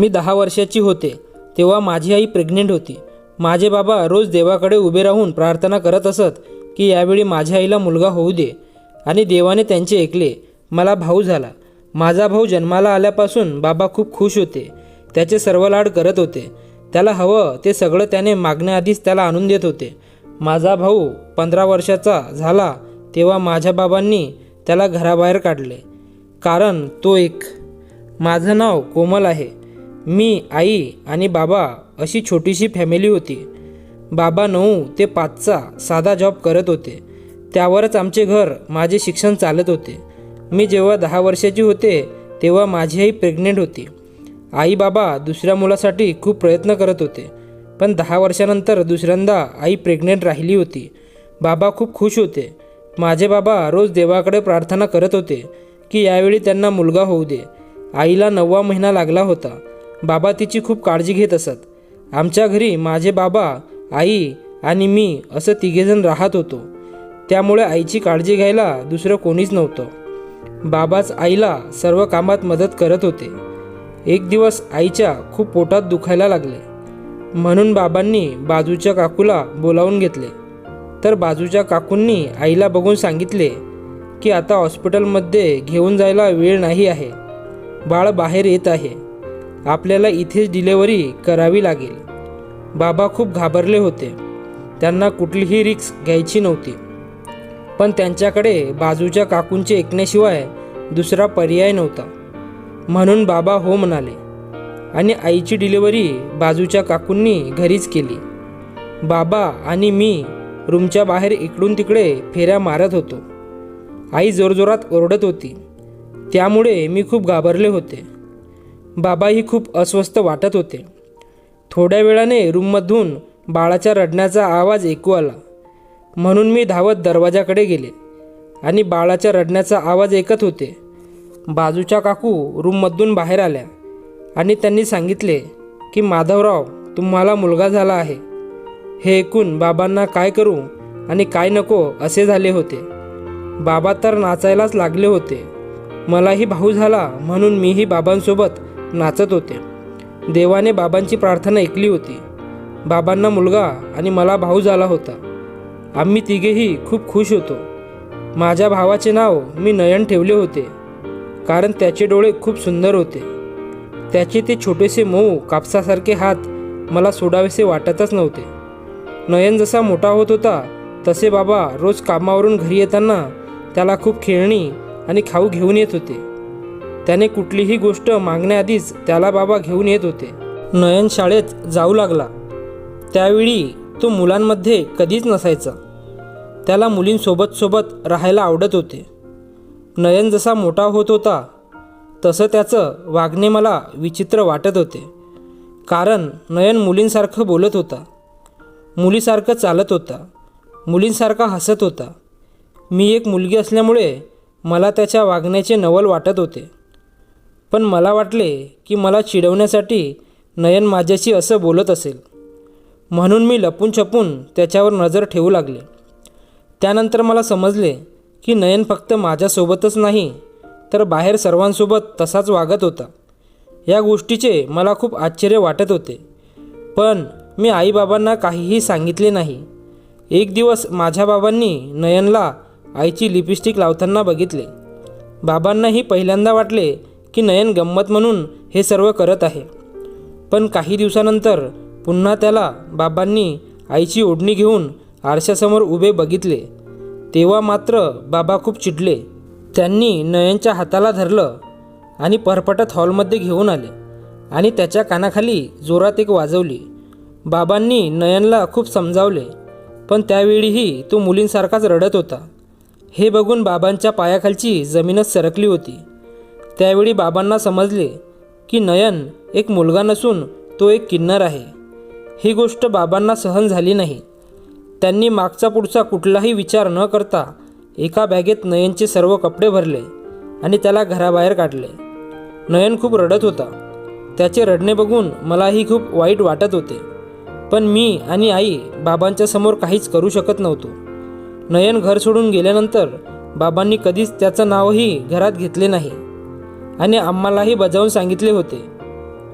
मी दहा वर्षाची होते तेव्हा माझी आई प्रेग्नेंट होती. माझे बाबा रोज देवाकडे उभे राहून प्रार्थना करत असत की यावेळी माझ्या आईला मुलगा होऊ दे. आणि देवाने त्यांचे ऐकले. मला भाऊ झाला. माझा भाऊ जन्माला आल्यापासून बाबा खूप खुश होते. त्याचे सर्व लाड करत होते. त्याला हवं ते सगळं त्याने मागण्याआधीच त्याला आणून देत होते. माझा भाऊ पंधरा वर्षाचा झाला तेव्हा माझ्या बाबांनी त्याला घराबाहेर काढले. कारण तो एक माझं नाव कोमल आहे. मी आई आणि बाबा अशी छोटीशी फॅमिली होती. बाबा नऊ ते पाचचा साधा जॉब करत होते. त्यावरच आमचे घर माझे शिक्षण चालत होते. मी जेव्हा दहा वर्षाची होते तेव्हा माझी आई प्रेग्नेंट होती. आई बाबा दुसऱ्या मुलासाठी खूप प्रयत्न करत होते. पण दहा वर्षानंतर दुसऱ्यांदा आई प्रेग्नेंट राहिली होती. बाबा खूप खुश होते. माझे बाबा रोज देवाकडे प्रार्थना करत होते की यावेळी त्यांना मुलगा होऊ दे. आईला नववा महिना लागला होता. बाबा तिची खूप काळजी घेत असत. आमच्या घरी माझे बाबा आई आणि मी असं तिघेजण राहत होतो. त्यामुळे आईची काळजी घ्यायला दुसरं कोणीच नव्हतं. बाबाच आईला सर्व कामात मदत करत होते. एक दिवस आईच्या खूप पोटात दुखायला लागले. म्हणून बाबांनी बाजूच्या काकूला बोलावून घेतले. तर बाजूच्या काकूंनी आईला बघून सांगितले की आता हॉस्पिटलमध्ये घेऊन जायला वेळ नाही आहे. बाळ बाहेर येत आहे. आपल्याला इथेच डिलेवरी करावी लागेल. बाबा खूप घाबरले होते. त्यांना कुठलीही रिक्स घ्यायची नव्हती. पण त्यांच्याकडे बाजूच्या काकूंचे ऐकण्याशिवाय दुसरा पर्याय नव्हता. म्हणून बाबा हो म्हणाले आणि आईची डिलिव्हरी बाजूच्या काकूंनी घरीच केली. बाबा आणि मी रूमच्या बाहेर इकडून तिकडे फेऱ्या मारत होतो. आई जोरजोरात ओरडत होती. त्यामुळे मी खूप घाबरले होते. बाबाही खूप अस्वस्थ वाटत होते. थोड्या वेळाने रूममधून बाळाच्या रडण्याचा आवाज ऐकू आला. म्हणून मी धावत दरवाजाकडे गेले आणि बाळाच्या रडण्याचा आवाज ऐकत होते. बाजूच्या काकू रूममधून बाहेर आल्या आणि त्यांनी सांगितले की माधवराव तुम्हाला मुलगा झाला आहे. हे ऐकून बाबांना काय करू आणि काय नको असे झाले होते. बाबा तर नाचायलाच लागले होते. मलाही भाऊ झाला म्हणून मीही बाबांसोबत नाचत होते. देवाने बाबांची प्रार्थना ऐकली होती. बाबांना मुलगा आणि मला भाऊ झाला होता. आम्ही तिघेही खूप खुश होतो. माझ्या भावाचे नाव मी नयन ठेवले होते. कारण त्याचे डोळे खूप सुंदर होते. त्याचे ते छोटेसे मऊ कापसासारखे हात मला सोडावेसे वाटतच नव्हते. नयन जसा मोठा होत होता तसे बाबा रोज कामावरून घरी येताना त्याला खूप खेळणी आणि खाऊ घेऊन येत होते. त्याने कुठलीही गोष्ट मागण्याआधीच त्याला बाबा घेऊन येत होते. नयन शाळेत जाऊ लागला. त्यावेळी तो मुलांमध्ये कधीच नसायचा. त्याला मुलींसोबत सोबत राहायला आवडत होते. नयन जसा मोठा होत होता तसं त्याचं वागणे मला विचित्र वाटत होते. कारण नयन मुलींसारखं बोलत होता. मुलीसारखं चालत होता. मुलींसारखा हसत होता. मी एक मुलगी असल्यामुळे मला त्याच्या वागण्याचे नवल वाटत होते. पण मला वाटले की मला चिडवण्यासाठी नयन माझ्याशी असं बोलत असेल. म्हणून मी लपून छपून त्याच्यावर नजर ठेवू लागले. त्यानंतर मला समजले की नयन फक्त माझ्यासोबतच नाही तर बाहेर सर्वांसोबत तसाच वागत होता. या गोष्टीचे मला खूप आश्चर्य वाटत होते. पण मी आईबाबांना काहीही सांगितले नाही. एक दिवस माझ्या बाबांनी नयनला आईची लिपस्टिक लावताना बघितले. बाबांनाही पहिल्यांदा वाटले की नयन गंमत म्हणून हे सर्व करत आहे. पण काही दिवसानंतर पुन्हा त्याला बाबांनी आईची ओढणी घेऊन आरशासमोर उभे बघितले. तेव्हा मात्र बाबा खूप चिडले. त्यांनी नयनच्या हाताला धरलं आणि परपटत हॉलमध्ये घेऊन आले आणि त्याच्या कानाखाली जोरात एक वाजवली. बाबांनी नयनला खूप समजावले पण त्यावेळीही तो मुलींसारखाच रडत होता. हे बघून बाबांच्या पायाखालची जमीनच सरकली होती. त्यावेळी बाबांना समजले की नयन एक मुलगा नसून तो एक किन्नर आहे. ही गोष्ट बाबांना सहन झाली नाही. त्यांनी मागचा पुढचा कुठलाही विचार न करता एका बॅगेत नयनचे सर्व कपडे भरले आणि त्याला घराबाहेर काढले. नयन खूप रडत होता. त्याचे रडणे बघून मलाही खूप वाईट वाटत होते. पण मी आणि आई बाबांच्या समोर काहीच करू शकत नव्हतो. नयन घर सोडून गेल्यानंतर बाबांनी कधीच त्याचं नावही घरात घेतले नाही. आणि आम्हालाही बजावून सांगितले होते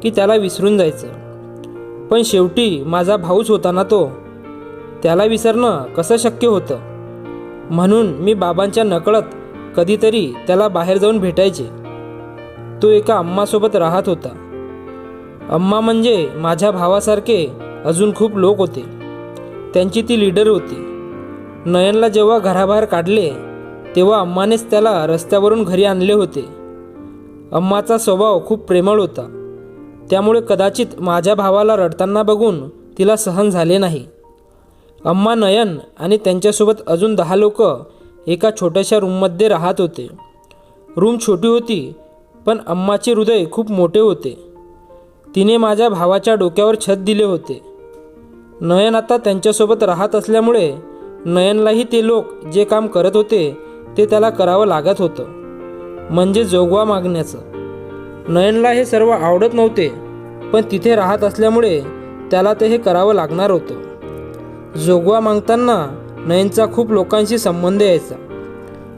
की त्याला विसरून जायचं. पण शेवटी माझा भाऊच होता ना तो. त्याला विसरणं कसं शक्य होतं? म्हणून मी बाबांच्या नकळत कधीतरी त्याला बाहेर जाऊन भेटायचे. तो एका अम्मासोबत राहत होता. अम्मा म्हणजे माझ्या भावासारखे अजून खूप लोक होते. त्यांची ती लीडर होती. नयनला जेव्हा घराबाहेर काढले तेव्हा अम्मानेच त्याला रस्त्यावरून घरी आणले होते. अम्माचा स्वभाव खूप प्रेमळ होता. त्यामुळे कदाचित माझ्या भावाला रडताना बघून तिला सहन झाले नाही. अम्मा नयन आणि त्यांच्यासोबत अजून दहा लोक एका छोट्याशा रूममध्ये राहत होते. रूम छोटी होती पण अम्माचे हृदय खूप मोठे होते. तिने माझ्या भावाच्या डोक्यावर छत दिले होते. नयन आता त्यांच्यासोबत राहत असल्यामुळे नयनलाही ते लोक जे काम करत होते ते त्याला करावं लागत होतं. म्हणजे जोगवा मागण्याचं. नयनला हे सर्व आवडत नव्हते पण तिथे राहत असल्यामुळे त्याला ते हे करावं लागणार होतं. जोगवा मागताना नयनचा खूप लोकांशी संबंध यायचा.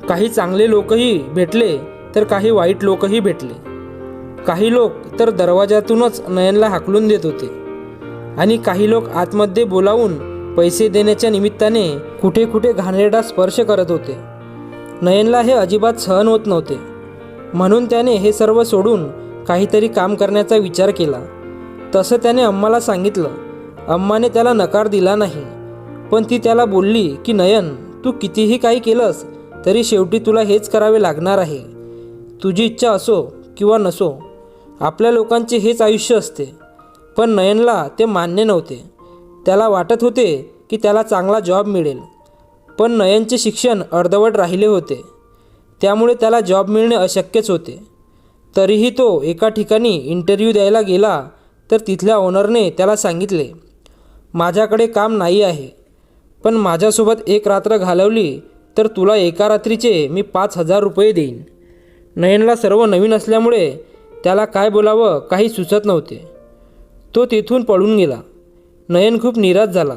काही चांगले लोकही भेटले तर काही वाईट लोकही भेटले. काही लोक तर दरवाजातूनच नयनला हाकलून देत होते. आणि काही लोक आतमध्ये बोलावून पैसे देण्याच्या निमित्ताने कुठे कुठे घाणेरडा स्पर्श करत होते. नयनला हे अजिबात सहन होत नव्हते. म्हणून त्याने हे सर्व सोडून काहीतरी काम करण्याचा विचार केला. तसं त्याने अम्माला सांगितलं. अम्माने त्याला नकार दिला नाही. पण ती त्याला बोलली की नयन तू कितीही काही केलंस तरी शेवटी तुला हेच करावे लागणार आहे. तुझी इच्छा असो किंवा नसो आपल्या लोकांचे हेच आयुष्य असते. पण नयनला ते मान्य नव्हते. त्याला वाटत होते की त्याला चांगला जॉब मिळेल. पण नयनचे शिक्षण अर्धवट राहिले होते. त्यामुळे त्याला जॉब मिळणे अशक्यच होते. तरीही तो एका ठिकाणी इंटरव्ह्यू द्यायला गेला तर तिथल्या ओनरने त्याला सांगितले माझ्याकडे काम नाही आहे पण माझ्यासोबत एक रात्र घालवली तर तुला एका रात्रीचे मी पाच हजार रुपये देईन. नयनला सर्व नवीन असल्यामुळे त्याला काय बोलावं काही सुचत नव्हते. तो तेथून पळून गेला. नयन खूप निराश झाला.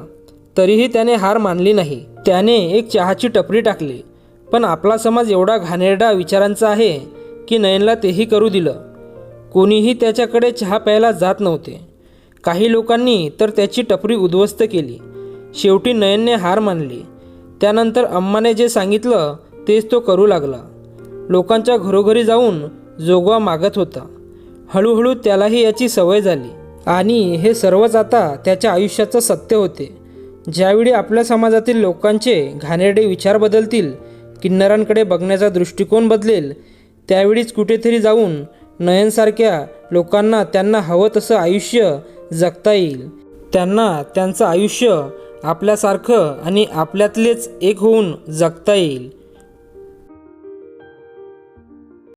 तरीही त्याने हार मानली नाही. त्याने एक चहाची टपरी टाकली. पण आपला समाज एवढा घाणेरडा विचारांचा आहे की नयनला तेही करू दिलं. कोणीही त्याच्याकडे चहा प्यायला जात नव्हते. काही लोकांनी तर त्याची टपरी उद्ध्वस्त केली. शेवटी नयनने हार मानली. त्यानंतर अम्माने जे सांगितलं तेच तो करू लागला. लोकांच्या घरोघरी जाऊन जोगवा मागत होता. हळूहळू त्यालाही याची सवय झाली. आणि हे सर्वच आता त्याच्या आयुष्याचं सत्य होते. ज्यावेळी आपल्या समाजातील लोकांचे घाणेरडे विचार बदलतील किन्नरांकडे बघण्याचा दृष्टिकोन बदलेल त्यावेळीच कुठेतरी जाऊन नयनसारख्या लोकांना त्यांना हवं तसं आयुष्य जगता येईल. त्यांना त्यांचं आयुष्य आपल्यासारखं आणि आपल्यातलेच एक होऊन जगता येईल.